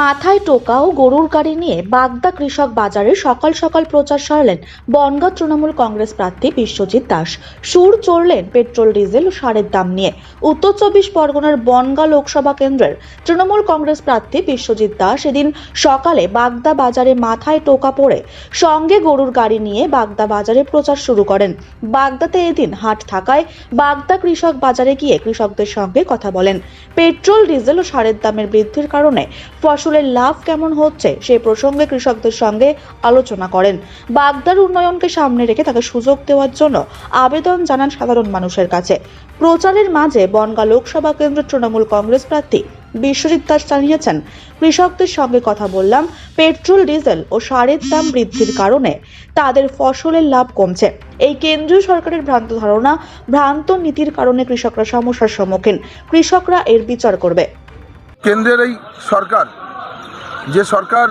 মাথায় টোকা ও গরুর গাড়ি নিয়ে বাগদা কৃষক বাজারে সকাল সকাল প্রচার সারলেন বনগাঁ তৃণমূল কংগ্রেস প্রার্থী বিশ্বজিৎ দাস। সুর চড়লেন পেট্রোল, ডিজেল ও সারের দাম নিয়ে। উত্তর চব্বিশ পরগনার বনগাঁ লোকসভা কেন্দ্রের তৃণমূল কংগ্রেস প্রার্থী বিশ্বজিৎ দাস এদিন সকালে বাগদা বাজারে মাথায় টোকা পড়ে সঙ্গে গরুর গাড়ি নিয়ে বাগদা বাজারে প্রচার শুরু করেন। বাগদাতে এদিন হাট থাকায় বাগদা কৃষক বাজারে গিয়ে কৃষকদের সঙ্গে কথা বলেন। পেট্রোল, ডিজেল ও সারের দামের বৃদ্ধির কারণে ফসলের লাভ কেমন হচ্ছে সেই প্রসঙ্গে কৃষকদের সঙ্গে আলোচনা করেন। বাগদার উন্নয়নকে সামনে রেখে তাকে সুযোগ দেওয়ার জন্য আবেদন জানান সাধারণ মানুষের কাছে। প্রচারের মাঝে বনগাঁ লোকসভা কেন্দ্রের তৃণমূল কংগ্রেস প্রার্থী বিশ্বজিৎ দাস জানিয়েছেন, কৃষকদের সঙ্গে কথা বললাম, পেট্রোল, ডিজেল ও সারের দাম বৃদ্ধির কারণে তাদের ফসলের লাভ কমছে। এই কেন্দ্রীয় সরকারের ভ্রান্ত ধারণা, ভ্রান্ত নীতির কারণে কৃষকরা সমস্যার সম্মুখীন। কৃষকরা এর বিচার করবে। কেন্দ্রের এই সরকার যে সরকার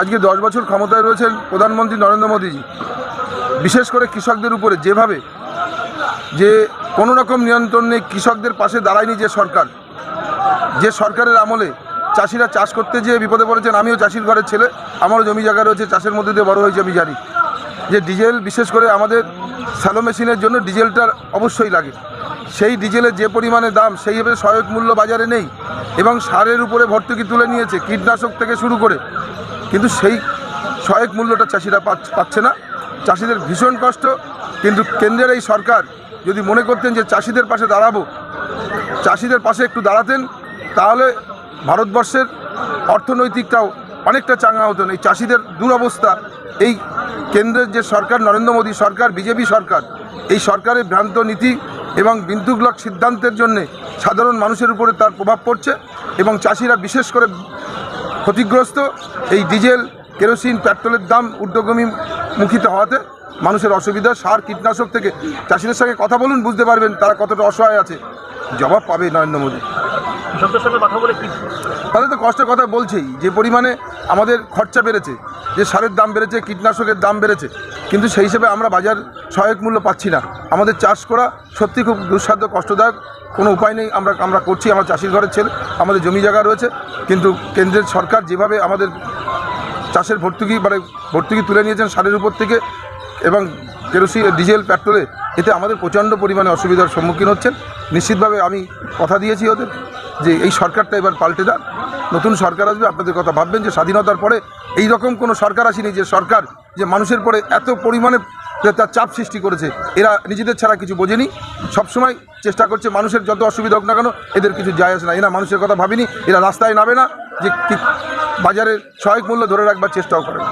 আজকে দশ বছর ক্ষমতায় রয়েছেন প্রধানমন্ত্রী নরেন্দ্র মোদীজি, বিশেষ করে কৃষকদের উপরে যেভাবে যে কোনো রকম নিয়ন্ত্রণ নেই, কৃষকদের পাশে দাঁড়ায়নি যে সরকার, যে সরকারের আমলে চাষিরা চাষ করতে যেয়ে বিপদে পড়েছেন, আমিও চাষির ঘরের ছেলে, আমারও জমি জায়গা রয়েছে, চাষের মধ্যে দিয়ে বড় হয়েছে আমি জানি। যে ডিজেল, বিশেষ করে আমাদের স্যালো মেশিনের জন্য ডিজেলটার অবশ্যই লাগে। সেই ডিজেলের যে পরিমাণে দাম সেইভাবে সহায়ক মূল্য বাজারে নেই এবং সারের উপরে ভর্তুকি তুলে নিয়েছে কীটনাশক থেকে শুরু করে। কিন্তু সেই সহায়ক মূল্যটা চাষিরা পাচ্ছে না। চাষিদের ভীষণ কষ্ট। কিন্তু কেন্দ্রের এই সরকার যদি মনে করতেন যে চাষিদের পাশে দাঁড়াবো, চাষিদের পাশে একটু দাঁড়াতেন, তাহলে ভারতবর্ষের অর্থনৈতিকটাও অনেকটা চাঙ্গা হতো। এই চাষিদের দুরবস্থা, এই কেন্দ্রের যে সরকার, নরেন্দ্র মোদী সরকার, বিজেপি সরকার, এই সরকারের ভ্রান্ত নীতি এবং বিন্দুগ্লক সিদ্ধান্তের জন্যে সাধারণ মানুষের উপরে তার প্রভাব পড়ছে এবং চাষিরা বিশেষ করে ক্ষতিগ্রস্ত এই ডিজেল কেরোসিন পেট্রোলের দাম ঊর্ধ্বগমী মুখিত হওয়াতে মানুষের অসুবিধা সার কীটনাশক থেকে চাষিদের সঙ্গে কথা বলুন বুঝতে পারবেন তারা কতটা অসহায় আছে। জবাব পাবে নরেন্দ্র মোদী। কৃষকদের কথা বলে তাদের তো কষ্টের কথা বলছেই যে পরিমাণে আমাদের খরচা বেড়েছে। যে সারের দাম বেড়েছে, কীটনাশকের দাম বেড়েছে, কিন্তু সেই হিসেবে আমরা বাজার সহায়ক মূল্য পাচ্ছি না। আমাদের চাষ করা সত্যি খুব দুঃসাধ্য, কষ্টদায়ক, কোনো উপায় নেই আমরা আমরা করছি, আমার চাষির ঘরের ছেলে, আমাদের জমি জায়গা রয়েছে, কিন্তু কেন্দ্রের সরকার যেভাবে আমাদের চাষের ভর্তুকি মানে ভর্তুকি তুলে নিয়েছেন সারের উপর থেকে, এবং কেরোসিন, ডিজেল, পেট্রোলে, এতে আমাদের প্রচণ্ড পরিমাণে অসুবিধার সম্মুখীন হচ্ছেন। নিশ্চিতভাবে আমি কথা দিয়েছি ওদের যে এই সরকারটা এবার পাল্টে দেন নতুন সরকার আসবে, আপনাদের কথা ভাববেন যে স্বাধীনতার পরে এই রকম কোনো সরকার আসেনি যে সরকার, যে মানুষের পরে এত পরিমাণে তার চাপ সৃষ্টি করেছে। এরা নিজেদের ছাড়া কিছু বোঝেনি। সবসময় চেষ্টা করছে মানুষের যত অসুবিধা হোক না কেন, এদের কিছু যায় আসে না। এরা মানুষের কথা ভাবিনি, এরা রাস্তায় নামে না যে বাজারের সহায়ক মূল্য ধরে রাখবার চেষ্টাও করে না।